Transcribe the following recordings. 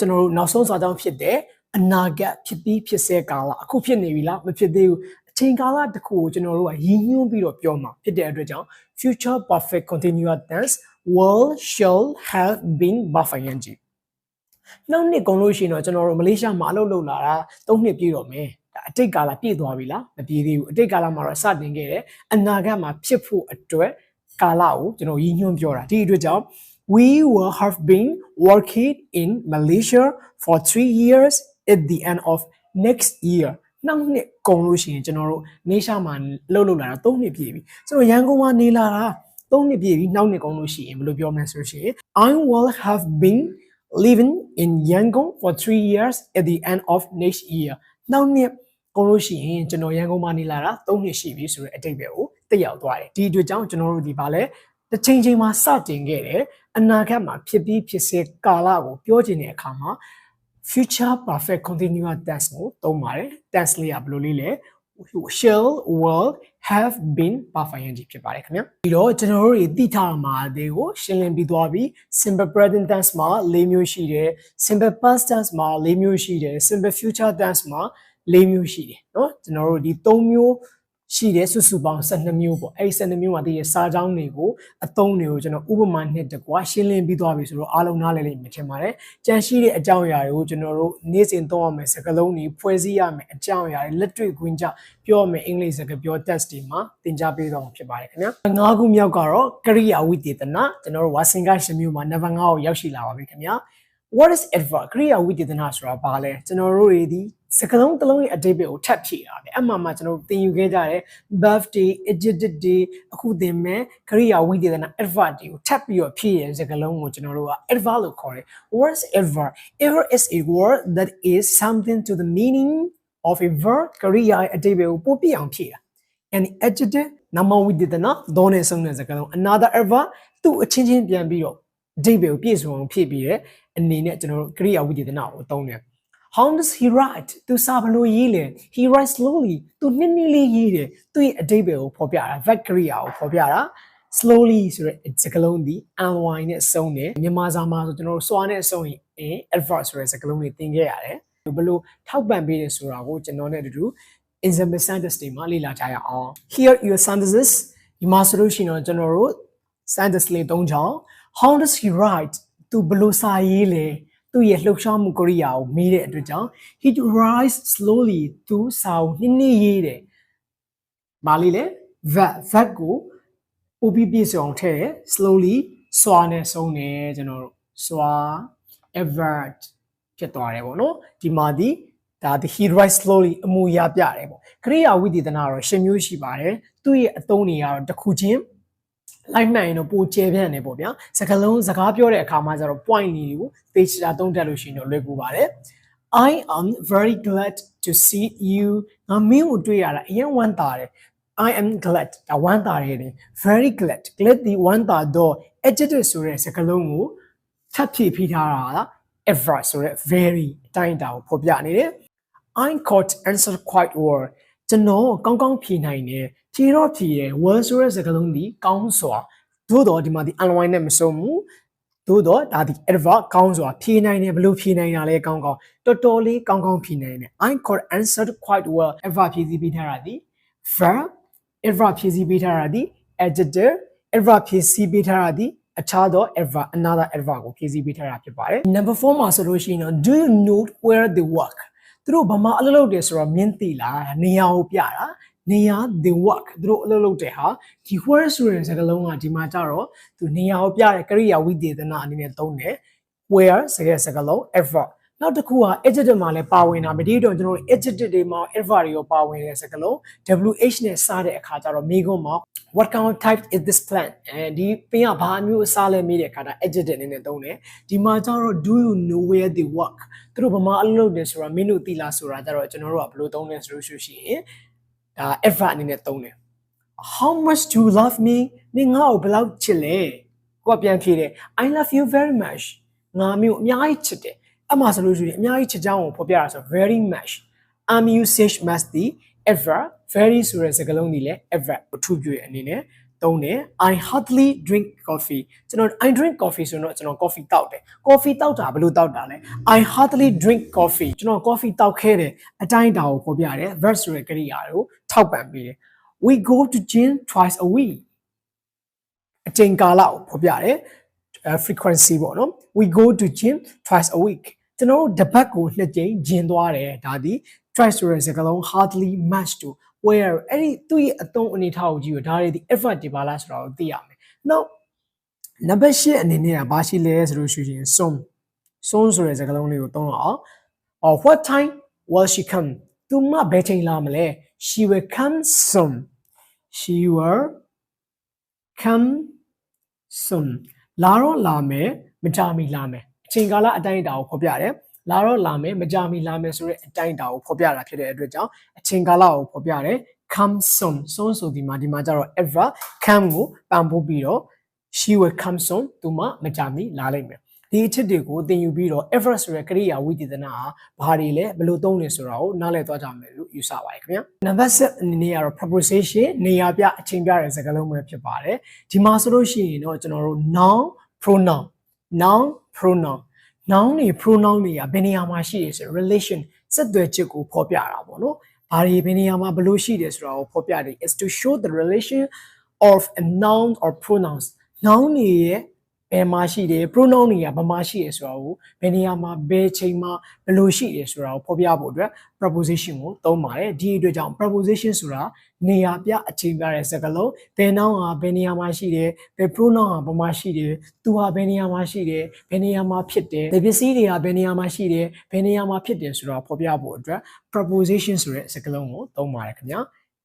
ကျွန်တော်တို့နောက်ဆုံးစာကြောင်းဖြစ်တဲ့အနာဂတ်ဖြစ်ပြီးဖြစ်စေကာလအခုဖြစ်နေပြီလားမဖြစ်သေးဘူးအချိန်ကာလတစ်ခုကိုကျွန်တော်တို့ကရည်ညွှန်းပြီးတော့ပြောမှာဖြစ်တဲ့အတွက်ကြောင့် future perfect continuous tense will shall have been buffing ing နောက်နှစ်ကုန်လို့ရှိရင်တော့ကျွန်တော်တို့မလေးရှားမှာအလုပ်လုပ်လာတာ၃နှစ်ပြည့်တော့မယ်ဒါအတိတ်ကာလပြည့်သွားပြီလားမပြည့်သေးဘူးအတိတ်ကာလမှာတော့စတင်ခဲ့တယ်အနာဂတ်မှာဖြစ်ဖို့အတွက်ကာလကိုကျွန်တော်ရည်ညွှန်းပြောတာဒီအတွက်ကြောင့် we will have been working in Malaysia for 3 years at the end of next year နောက်နှစ်ကုန်လို့ရှိရင်ကျွန်တော်တို့နေရှာမှာလှုပ်လှုပ်လာတာ3နှစ်ပြည့်ပြီဆိုတော့ရန်ကုန်မှာနေလာတာ3နှစ်ပြည့်ပြီနောက်နှစ်ကုန်လို့ရှိရင်ဘယ်လိုပြောမလဲဆိုလို့ရှိရင် I will have been living in Yangon for 3 years at the end of next year နောက်နှစ်ကုန်လို့ရှိရင်ကျွန်တော်ရန်ကုန်မှာနေလာတာ3နှစ်ရှိပြီဆိုတဲ့အတိတ်ပဲကိုတက်ရောက်သွားတယ်ဒီအတွက်ကြောင့်ကျွန်တော်တို့ဒီဗာလဲ တစ်ချိန်ချိန်မှာစတင်ခဲ့တယ်အနာဂတ်မှာဖြစ်ပြီးဖြစ်စေကာလကိုပြောချင်တဲ့အခါမှာ future perfect continuous tense ကိုသုံးပါတယ် tense လေးကဘယ်လိုလေးလဲ shall will have been perfect ing ဖြစ်ပါတယ်ခင်ဗျာပြီးတော့ကျွန်တော်တို့တွေသိထားမှာဒီကိုရှင်းလင်းပြီးသွားပြီ simple present tense မှာ၄မျိုးရှိတယ် simple past tense မှာ၄မျိုးရှိတယ် simple future tense မှာ၄မျိုးရှိတယ်เนาะကျွန်တော်တို့ဒီ၃မျိုး ရှိတယ်စုစုပေါင်း12မျိုးပေါ့အဲ့ဒီ12မျိုးမှာတည်ရစာကြောင်းတွေကိုအသုံးတွေကိုကျွန်တော်ဥပမာနဲ့တကွာရှင်းလင်းပြီးသွားပြီဆိုတော့အားလုံးနားလည်လိမ့်မယ်ထင်ပါတယ်ကြံရှိတဲ့အကြောင်းအရာတွေကိုကျွန်တော်တို့နေ့စဉ်သုံးရမယ်စကားလုံးတွေဖွဲ့စည်းရမယ်အကြောင်းအရာတွေလက်တွေ့ခွင့်ကြပြောရမယ်အင်္ဂလိပ်စကားပြော test တွေမှာသင်ကြားပေးသွားမှာဖြစ်ပါတယ်ခင်ဗျာငါးခုမြောက်ကတော့ကရိယာဝိသေသနာကျွန်တော်တို့ဝါစင်ကရှင်မျိုးမှာ number 9ကိုရောက်ရှိလာပါပြီခင်ဗျာ what is adverb ကရိယာဝိသေသနာဆိုတာဘာလဲကျွန်တော်တို့တွေဒီ စကားလုံးတစ်လုံးရဲ့အတိတ်ပဲကိုထပ်ဖြည့်တာပဲအမှန်မှကျွန်တော်တို့သင်ယူခဲ့ကြတဲ့ birthday adjective တွေအခုသင်မဲ့ကရိယာဝိသေသနာ adverb တွေကိုထပ်ပြီးတော့ဖြည့်ရတဲ့စကားလုံးကိုကျွန်တော်တို့က adverb လို့ခေါ်တယ် what is adverb adverb is a word that is something to the meaning of a verb ကရိယာရဲ့အတိတ်ပဲကိုပို့ပြအောင်ဖြည့်တာ an adjective နာမဝိသေသနာဒေါနဲ့ဆုံးတဲ့စကားလုံး another adverb သူ့အချင်းချင်းပြန်ပြီးတော့အတိတ်ပဲကိုပြည့်စုံအောင်ဖြည့်ပြီးတဲ့အနေနဲ့ကျွန်တော်တို့ကရိယာဝိသေသနာကိုသုံးတယ် How does he write သူစာဘလို့ရေးလဲ He writes slowly သူနည်းနည်းလေးရေးတယ်သူ့ရဲ့အတိတ်ပဲကိုဖော်ပြတာ verb ကရိယာကိုဖော်ပြတာ slowly ဆိုတဲ့စကားလုံးဒီ ly နဲ့စုံတယ်မြန်မာစာမှာဆိုကျွန်တော်တို့စွာနဲ့စုံရင် adverb ဆိုတဲ့စကားလုံးတွေသင်ခဲ့ရတယ်ဘယ်လိုထောက်ပံ့ပေးတယ်ဆိုတာကိုကျွန်တော်နဲ့အတူတူ example sentence တွေမှာလေ့လာကြရအောင် here your sentences ဒီမှာဆိုလို့ရှိရင်တော့ကျွန်တော်တို့ sentence လေး၃ချောင်း how does he write သူဘယ်လိုစာရေးလဲ သူ့ရဲ့လှုပ်ရှားမှုကရိယာကိုမေးတဲ့အတွက်ကြောင့် he writes slowly သူစာကိုနှင်းနှင်းရေးတယ်။ဘာလေးလဲ verb verb ကိုပို့ပြီးပြည့်စုံအောင်ထည့်တယ် slowly စွာနဲ့ဆုံးတယ်ကျွန်တော်တို့စွာ avert ဖြစ်သွားတယ်ပေါ့နော်ဒီမှာဒီဒါဒီ he writes slowly အမူအရာပြတယ်ပေါ့ကရိယာဝိသေသနာတော့ရှင်မျိုးရှိပါတယ်သူ့ရဲ့အသုံးတွေကတော့တစ်ခုချင်း လိုက်မှန်ရင်တော့ပိုကျဲပြန့်နေပေါ့ဗျာစကားလုံးစကားပြောတဲ့အခါမှာကျတော့ point တွေကိုသေချာသုံးတတ်လို့ရှိရင်တော့လွယ်ကူပါတယ် I am very glad to see you ငါမင်းကိုတွေ့ရတာအရင်ဝမ်းသာတယ် I am glad ဒါဝမ်းသာရတယ် very glad glad ဒီဝမ်းသာတော့ adjective ဆိုတဲ့စကားလုံးကိုထပ်ဖြည့်ဖိထားတာလား ever ဆိုတဲ့ very အတိုင်းတာကိုဖော်ပြနေတယ် I caught answer quite well ကျွန်တော်ကောင်းကောင်းဖြေနိုင်တယ်ဖြေတော့ဖြေတယ် well ဆိုတဲ့စကားလုံးဒီကောင်းစွာသို့တော့ဒီမှာဒီ unwind နဲ့မစုံဘူးသို့တော့ဒါဒီ adverb ကောင်းစွာဖြေနိုင်တယ်ဘယ်လိုဖြေနိုင်တာလဲကောင်းကောင်းတော်တော်လေးကောင်းကောင်းဖြေနိုင်တယ် I caught answered quite well adverb ဖြည့်စီးပေးထားတာဒီ verb adverb ဖြည့်စီးပေးထားတာဒီ adjective adverb ဖြည့်စီးပေးထားတာဒီအခြားသော adverb another adverb ကိုဖြည့်ဆည်းပေးထားတာဖြစ်ပါတယ် number 4မှာဆိုလို့ရှိရင်တော့ do you know where they work သူတို့ဘာမှအလုပ်လုပ်တယ်ဆိုတော့မြင်သိလားနေရာကိုပြတာနေရာ they work သူတို့အလုပ်လုပ်တယ်ဟာဒီ where ဆိုတဲ့စကားလုံးကဒီမှာကြတော့သူနေရာကိုပြတဲ့ကရိယာဝိသေသနာအနေနဲ့သုံးတယ် where ဆိုတဲ့စကားလုံး adverb နောက်တစ်ခုက adjective မှာလည်းပါဝင်တာမဒီတော့ကျွန်တော်တို့ adjective တွေမှာ adverb တွေရောပါဝင်တဲ့စကားလုံး wh နဲ့စတဲ့အခါကျတော့မိကုံးမှာ what kind of type is this plant အဲဒီပင်ကဘာမျိုးအစားလဲမေးတဲ့အခါကျ adjective အနေနဲ့သုံးတယ်ဒီမှာကျတော့ do you know where they work သူတို့ဘာမှအလုပ်လုပ်တယ်ဆိုတာမင်းတို့သိလားဆိုတာကျတော့ကျွန်တော်တို့ကဘယ်လိုသုံးလဲဆိုလို့ရှိရင်ဒါ adverb အနေနဲ့သုံးတယ် how much do you love me မင်းငါ့ကိုဘယ်လောက်ချစ်လဲကိုကပြန်ဖြေတယ် i love you very much ငါမျိုးအများကြီးချစ်တယ် အမှဆိုလို့ရှိရင်အများကြီးချစ်ကြောင်းကိုဖော်ပြတာဆို very much am usage must be ever very ဆိုတဲ့စကားလုံးကြီးလဲ ever အထူးပြည့်အနေနဲ့ သုံးတယ် I hardly drink coffee ကျွန်တော် I drink coffee ဆိုတော့ကျွန်တော် coffee တောက်တယ် coffee တောက်တာဘယ်လိုတောက်တာလဲ I hardly drink coffee ကျွန်တော် coffee တောက်ခဲ့တယ်အတိုင်းအတာကိုဖော်ပြတယ် verb ဆိုတဲ့ကရိယာကိုထောက်ပံ့ပေးတယ် we go to gym twice a week အချိန်ကာလကိုဖော်ပြတယ်အဲ frequency ပေါ့နော် we go to gym twice a week ကျွန်တော်တို့တစ်ပတ်ကိုနှစ်ကြိမ်ဂျင်သွားတယ်ဒါဒီ twice ဆိုတဲ့စကားလုံး hardly match to where အဲ့ဒီသူ့ရဲ့အသုံးအနေထားကိုကြည့်ရဒါတွေဒီ effort တွေပါလားဆိုတာကိုသိရမယ် now နံပါတ်၈အနေနဲ့ကဘာရှိလဲဆိုလို့ရှိရင် soon soon ဆိုတဲ့စကားလုံးလေးကိုသုံးတော့ or what time will she come သူမဘယ်ချိန်လာမလဲ she will come soon she will come soon လာတော့လာမယ်မကြမီလာမယ်အ ချိန်ကာလအတိုင်းအတာကိုဖော်ပြတယ်လာတော့လာမယ်မကြမီလာမယ်ဆိုတဲ့အတိုင်းအတာကိုဖော်ပြတာဖြစ်တဲ့အတွက်ကြောင့်အချိန်ကာလကိုဖော်ပြတယ် come soon soon ဆိုဒီမှာဒီမှာကျတော့ ever come ကိုပံ့ပိုးပြီးတော့ she will come soon သူမမကြမီလာလိမ့်မယ်ဒီအချက်တွေကိုသင်ယူပြီးတော့ ever ဆိုတဲ့ကရိယာဝိသေသနာဟာဘာတွေလဲဘယ်လိုသုံးလဲဆိုတာကိုနားလည်သွားကြမယ်လို့ယူဆပါတယ်ခင်ဗျာနံပါတ်7အနေနဲ့ကတော့ preposition နေရာပြအချိန်ပြတဲ့စကားလုံးပဲဖြစ်ပါတယ်ဒီမှာဆိုလို့ရှိရင်တော့ကျွန်တော်တို့ noun pronoun noun pronoun noun တွေ pronoun တွေကဘယ်နေရာမှာရှိရဆို relation စက်သွယ်ချက်ကိုဖော်ပြတာပေါ့နော်ဘာတွေဘယ်နေရာမှာဘယ်လိုရှိတယ်ဆိုတာကိုဖော်ပြတယ် is to show the relation of a noun or pronouns noun တွေရဲ့ ဘယ်မှာရှိတယ် pronoun တွေကဘယ်မှာရှိတယ်ဆိုတာကိုဘယ်နေရာမှာဘယ်ချိန်မှာဘယ်လိုရှိတယ်ဆိုတာကိုဖော်ပြဖို့အတွက် preposition ကိုသုံးပါတယ်ဒီအတွက်ကြောင့် preposition ဆိုတာနေရာပြအချိန်ပြတဲ့စကားလုံးဘယ် noun ဟာဘယ်နေရာမှာရှိတယ်ဘယ် pronoun ဟာဘယ်မှာရှိတယ်သူဟာဘယ်နေရာမှာရှိတယ်ဘယ်နေရာမှာဖြစ်တယ်ဘယ်ပစ္စည်းတွေကဘယ်နေရာမှာရှိတယ်ဘယ်နေရာမှာဖြစ်တယ်ဆိုတာဖော်ပြဖို့အတွက် preposition ဆိုတဲ့စကားလုံးကိုသုံးပါတယ်ခင်ဗျာ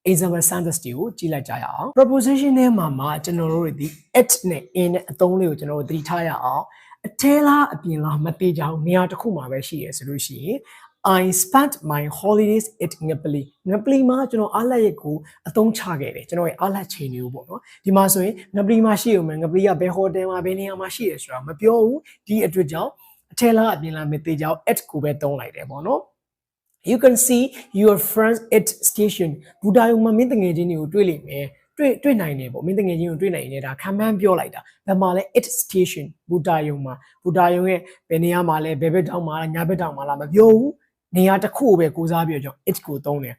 example sentence တွေကိုကြည့်လိုက်ကြရအောင် preposition ထဲမှာမှာကျွန်တော်တို့ဒီ at နဲ့ in နဲ့အသုံးလေးကိုကျွန်တော်တို့သတိထားရအောင်အထဲလားအပြင်လားမသိကြအောင်နေရာတစ်ခုမှာပဲရှိရဆိုလို့ရှိရင် I spent my holidays at Ngapli Ngapli မှာကျွန်တော်အားလက်ရက်ကိုအသုံးချခဲ့တယ်ကျွန်တော်ရဲ့အားလက်ချိန်တွေကိုပေါ့နော်ဒီမှာဆိုရင် Ngapli မှာရှိရုံပဲ Ngapli ကဘယ်ဟိုတယ်မှာဘယ်နေရာမှာရှိရဆိုတာမပြောဘူးဒီအတွက်ကြောင့်အထဲလားအပြင်လားမသိကြအောင် at ကိုပဲသုံးလိုက်တယ်ပေါ့နော် you can see your friends at station ဘူတာယုံမှာမင်းတငယ်ချင်းတွေကိုတွေ့လိမ့်မယ်တွေ့တွေ့နိုင်တယ်ပေါ့မင်းတငယ်ချင်းကိုတွေ့နိုင်တယ်ဒါခံမှန်းပြောလိုက်တာဘယ်မှာလဲ at station ဘူတာယုံမှာဘူတာယုံရဲ့ဘယ်နေရာမှာလဲဘယ်ဘက်တောင်မှာလဲညာဘက်တောင်မှာလားမပြောဘူးနေရာတစ်ခုကိုပဲကိုစားပြီးတော့ it ကိုသုံးတယ်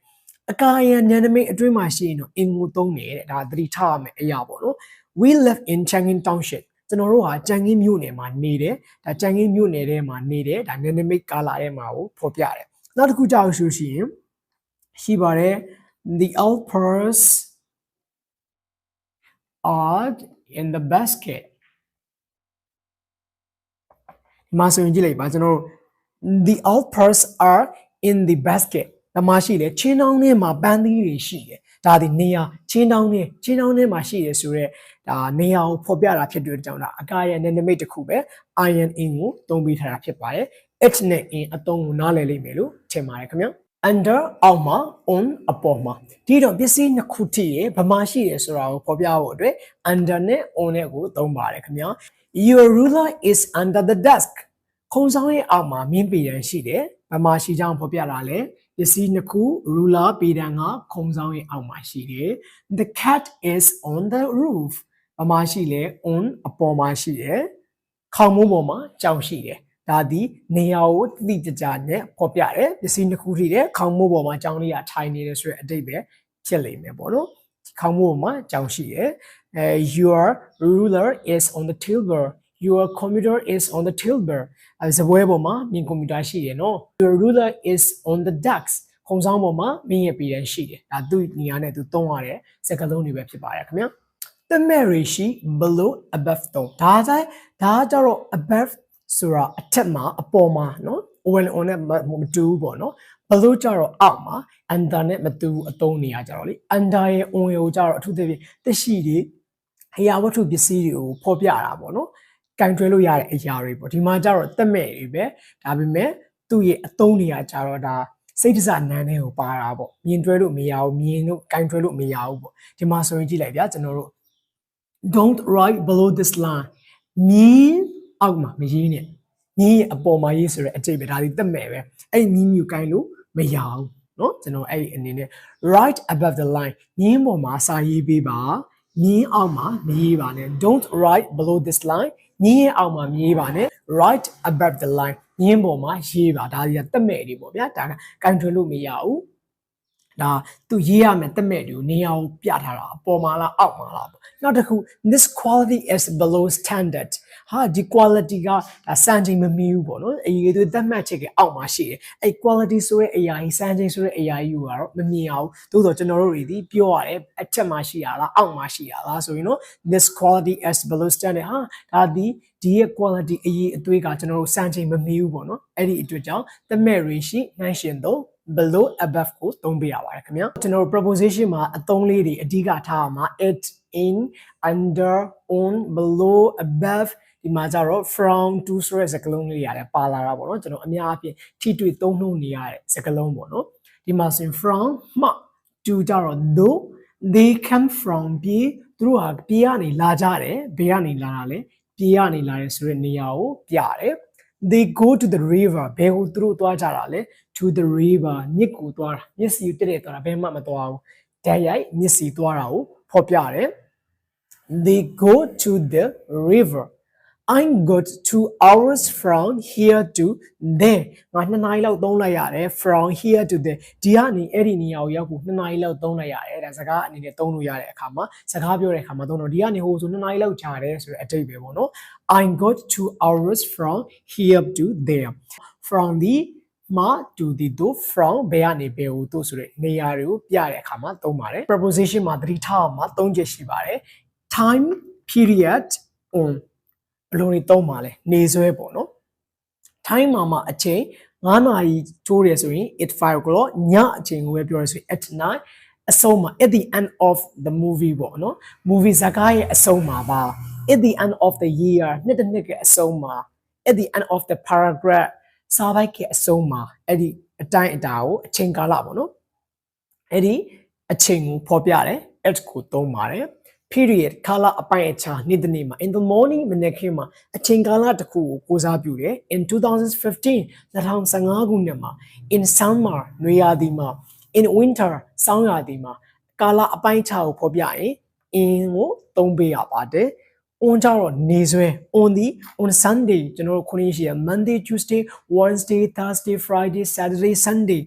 အကာရန်ညနမိတ်အတွင်းမှာရှိရင်တော့ in ကိုသုံးတယ်တဲ့ဒါသတိထားရမယ်အရာပေါ့နော် we live in Changin township ကျွန်တော်တို့ဟာကြံငင်းမြို့နယ်မှာနေတယ်ဒါကြံငင်းမြို့နယ်ထဲမှာနေတယ်ဒါညနမိတ်ကာလာထဲမှာကိုဖော်ပြတယ် နောက်တစ်ခုကြောက်ဆိုရှင်ရှိပါတယ် the Alpers are in the basket ဒီမှာဆိုရင်ကြည့်လိုက်ပါကျွန်တော်တို့ the Alpers are in the basket ဒါမှရှိတယ်ချင်းတောင်းထဲမှာပန်းသီးတွေရှိတယ်ဒါဒီနေရာချင်းတောင်းထဲချင်းတောင်းထဲမှာရှိတယ်ဆိုတော့ဒါနေရာကိုဖော်ပြတာဖြစ်တဲ့ကြောင့်ဒါအကာရဲ့နယ်နိမိတ်တစ်ခုပဲ iron in ကိုသုံးပေးထားတာဖြစ်ပါတယ် it နဲ့ in အသုံးကိုနားလည်လိမ့်မယ်လို့ထင်ပါတယ်ခင်ဗျာ under အောက်မှာ on အပေါ်မှာဒီတော့ပစ္စည်းနှစ်ခုထိရေဗမာရှိတယ်ဆိုတာကိုဖော်ပြဖို့အတွက် under နဲ့ on နဲ့ကိုသုံးပါတယ်ခင်ဗျာ your ruler is under the desk ခုံဆောင်ရဲ့အောက်မှာမင်းပေတံရှိတယ်ဗမာရှိကြောင်းဖော်ပြတာလဲပစ္စည်းနှစ်ခု ruler ပေတံကခုံဆောင်ရဲ့အောက်မှာရှိတယ် the cat is on the roof ဗမာရှိလဲ on အပေါ်မှာရှိတယ်ခေါင်းမိုးပေါ်မှာကြောင်ရှိတယ် ဒါဒီနေရာကိုတိတိကျကျနဲ့ဖော်ပြတယ်ပစ္စည်းနှစ်ခုထိတဲ့ခေါင်းမိုးပေါ်မှာကြောင်လေးကထိုင်နေတယ်ဆိုတဲ့အတိတ်ပဲဖြစ်လိမ့်မယ်ပေါ့နော်ခေါင်းမိုးပေါ်မှာကြောင်ရှိတယ်အဲ your ruler is on the table your computer is on the table အဲစပွဲပေါ်မှာမြင်ကွန်ပျူတာရှိတယ်နော် your ruler is on the desk ခုံဆောင်ပေါ်မှာမြင်ရပြည်ရန်ရှိတယ်ဒါသူ့နေရာနဲ့သူသုံးရတဲ့စကားလုံးတွေပဲဖြစ်ပါတယ်ခင်ဗျာ the Mary she below above တော့ဒါတိုင်းဒါကြတော့ above ဆိုတာအထက်မှာအပေါ်မှာเนาะ on on နဲ့မတူဘူးပေါ့เนาะ below ကြတော့အောက်မှာ under နဲ့မတူဘူးအသုံးနေရကြတော့လေ under ရဲ့ on ရဲ့ကိုကြတော့အထူးသဖြင့်တက်ရှိတွေအရာဝတ္ထုပစ္စည်းတွေကိုဖော်ပြတာပေါ့เนาะကင်တွဲလို့ရတဲ့အရာတွေပေါ့ဒီမှာကြတော့တက်မဲ့တွေပဲဒါပေမဲ့သူ့ရဲ့အသုံးနေရကြတော့ဒါစိတ်တစနန်းတွေကိုပါတာပေါ့မြင်တွဲလို့မရဘူးမြင်လို့ကင်တွဲလို့မရဘူးပေါ့ဒီမှာဆိုရင်ကြည့်လိုက်ဗျာကျွန်တော်တို့ don't write below this line မြင်း အောက်မှာမရေးနဲ့ညီအပေါ်မှာရေးဆိုရအတိတ်ပဲဒါဒီတက်မဲ့ပဲအဲ့ညီညူကိုင်းလို့မရအောင်နော်ကျွန်တော်အဲ့အနေနဲ့ right above the line ညင်းပေါ်မှာစာရေးပေးပါညင်းအောက်မှာမရေးပါနဲ့ don't write below this line ညင်းရဲ့အောက်မှာမရေးပါနဲ့ right above the line ညင်းပေါ်မှာရေးပါဒါတွေကတက်မဲ့တွေပေါ့ဗျာဒါကကန်ထွင်လို့မရဘူး ဒါသူရေးရမယ်တက်မဲ့တွေကိုနေရာကိုပြထားတာအပေါ်မှာလားအောက်မှာလားပေါ့နောက်တစ်ခု this quality is below standard ဟာဒီ quality ကဒါစံချိန်မမီဘူးပေါ့နော်အရေးသွေးသက်မှတ်ချက်ကအောက်မှာရှိတယ်အဲ့ quality ဆိုတဲ့အရာကြီးစံချိန်ဆိုတဲ့အရာကြီးကိုကတော့မမြင်အောင်သို့တော့ကျွန်တော်တို့တွေဒီပြောရတယ်အထက်မှာရှိရလားအောက်မှာရှိရလားဆိုရင်တော့ this quality is below standard ဟာဒါဒီဒီရဲ့ quality အရေးအသွေးကကျွန်တော်တို့စံချိန်မမီဘူးပေါ့နော်အဲ့ဒီအတွက်ကြောင့်သက်မဲ့တွေရှိနှိုင်းရှင်တော့ below above ကိုသုံးပေးရပါတယ်ခင်ဗျာကျွန်တော်တို့ proposition မှာအသုံးလေးတွေအဓိကထားရမှာ it in under on below above ဒီမှာကျတော့ from to ဆိုတဲ့စကားလုံးလေးရတယ်ပါလာတာပေါ့နော်ကျွန်တော်အများအပြားထိတွေ့သုံးနှုန်းနေရတဲ့စကားလုံးပေါ့နော်ဒီမှာဆိုရင် from မှ to ကြတော့ though they come from ပြေသူတို့ဟာပြေကနေလာကြတယ်ဘယ်ကနေလာတာလဲပြေကနေလာတယ်ဆိုတဲ့နေရာကိုပြတယ် they go to the river ဘယ်ကိုသူတို့သွားကြတာလဲ to the river မြစ်ကိုသွားတာမြစ်စီကိုတက်တက်သွားတာဘယ်မှမသွားဘူးဓာတ်ရိုက်မြစ်စီသွားတာကိုဖော်ပြတယ် they go to the river I got 2 hours from here to there ငါ2နာရီလောက်သုံးလိုက်ရတယ် from here to there ဒီကနေအဲ့ဒီနေရာကိုရောက်ဖို့2နာရီလောက်သုံးလိုက်ရတယ်ဒါစကားအနေနဲ့သုံးလို့ရတဲ့အခါမှာစကားပြောတဲ့အခါမှာသုံးတော့ဒီကနေဟိုဆို2နာရီလောက်ကြာတယ်ဆိုတဲ့အတိတ်ပဲပေါ့နော် I got 2 hours from here to there from the မှာ to the to from ဘယ်ကနေဘယ်ကိုတို့ဆိုတဲ့နေရာတွေကိုပြတဲ့အခါမှာသုံးပါတယ် preposition မှာသတိထားအောင်မှာသုံးချက်ရှိပါတယ် time period on ဘယ်လိုတွေသုံးပါလဲနေဆွဲပေါ့နော် time မှာမှာအချိန်9နာရီထိုးတယ်ဆိုရင် at 5 o'clock ညအချိန်ကိုပဲပြောရဆိုရင် at night အဆုံးမှာ at the end of the movie ပေါ့နော် movie ဇာတ်ကားရဲ့အဆုံးမှာပါ at the end of the year နှစ်တစ်နှစ်ရဲ့အဆုံးမှာ at the end of the paragraph စာပိုက်ရဲ့အဆုံးမှာအဲ့ဒီအတိုင်းအတာကိုအချိန်ကာလပေါ့နော်အဲ့ဒီအချိန်ကိုဖော်ပြတယ် at ကိုသုံးပါတယ် period ကာလအပိုင်းအခြားနေ့တစ်နေ့မှာ in the morning မနေ့ခင်းမှာအချိန်ကာလတစ်ခုကိုကိုးစားပြုတယ် in 2015 2015ခုနှစ်မှာ in summer နွေရာသီမှာ in winter ဆောင်းရာသီမှာကာလအပိုင်းအခြားကိုဖော်ပြရင် in ကိုသုံးပေးရပါတယ် on ကြတော့နေဆွဲ on ဒီ on sunday ကျွန်တော်တို့ခုနေ့ရှိရ monday tuesday wednesday thursday friday saturday sunday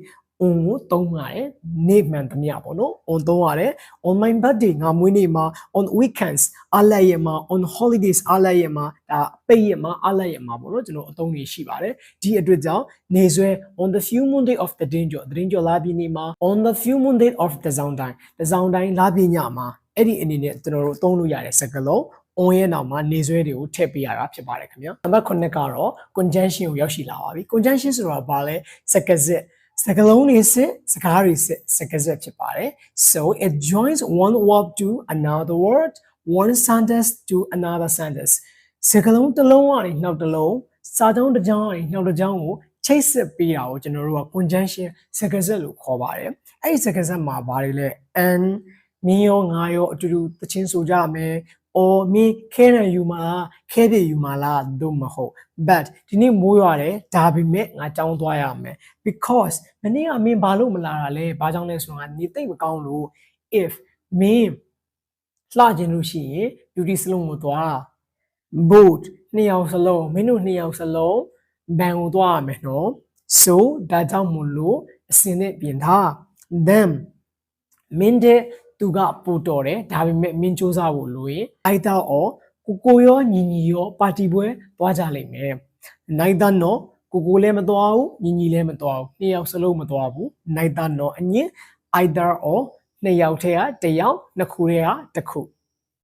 on ကိုသုံးရတယ်နေ့မှန်သမျှပေါ့နော် on သုံးရတယ် on my birthday ငါမွေးနေ့မှာ on weekends အားလက်ရမှာ on holidays အားလက်ရမှာဒါပိတ်ရမှာအားလက်ရမှာပေါ့နော်ကျွန်တော်အသုံးတွေရှိပါတယ်ဒီအတွက်ကြောင့်နေဆွဲ on the few moon day of the danger သတင်းကြော်လာပြီးနေမှာ on the few moon day of the sound time the sound time လာပြီးညမှာအဲ့ဒီအနေနဲ့ကျွန်တော်တို့သုံးလို့ရတဲ့စကားလုံး on ရဲ့နောက်မှာနေဆွဲတွေကိုထည့်ပေးရတာဖြစ်ပါတယ်ခင်ဗျာနံပါတ်9ကတော့ conjunction ကိုရောက်ရှိလာပါပြီ conjunction ဆိုတာဘာလဲစကားစစ်စကားလုံးတွေစစ်စကားတွေစစ်စကားစစ်ဖြစ်ပါတယ် so it joins one word to another word one sentence to another sentence စကားလုံးတစ်လုံးကနေနောက်တစ်လုံးစာကြောင်းတစ်ကြောင်းကနေနောက်တစ်ကြောင်းကိုချိတ်ဆက်ပေးတာကိုကျွန်တော်တို့က conjunction စကားစစ်လို့ခေါ်ပါတယ်အဲ့ဒီစကားစစ်မှာဘာတွေလဲ and မင်းရောငါရောအတူတူတချင်းဆိုကြမယ်။ or မင်းခဲရယူမလားခဲပြယူမလားတို့မဟုတ် but ဒီနေ့မိုးရွာတယ်ဒါပေမဲ့ငါကြောင်းသွားရမယ် because မနေ့ကမင်းဘာလို့မလာတာလဲဘာကြောင့်လဲဆိုတော့ငါနေသိပ်မကောင်းလို့ if မင်းလှကျင်လို့ရှိရင် beauty salon ကိုသွား boat နှစ်ယောက်စလုံးမင်းတို့နှစ်ယောက်စလုံးဘန်ကိုသွားရမယ်နော် so ဒါကြောင့်မလို့အစင်နဲ့ပြင်ထား them မင်းတဲ့ သူကပို့တော်တယ်ဒါပေမဲ့မင်းစူးစမ်းဖို့လိုရင်အိုက်တာအော်ကိုကိုရောညီညီရောပါတီပွဲသွားကြလိမ့်မယ်နိုင်တန်တော့ကိုကိုလည်းမသွားဘူးညီညီလည်းမသွားဘူးနှစ်ယောက်စလုံးမသွားဘူးနိုင်တန်တော့အငင်း either or နှစ်ယောက်ထဲကတစ်ယောက်နှစ်ခုထဲကတစ်ခု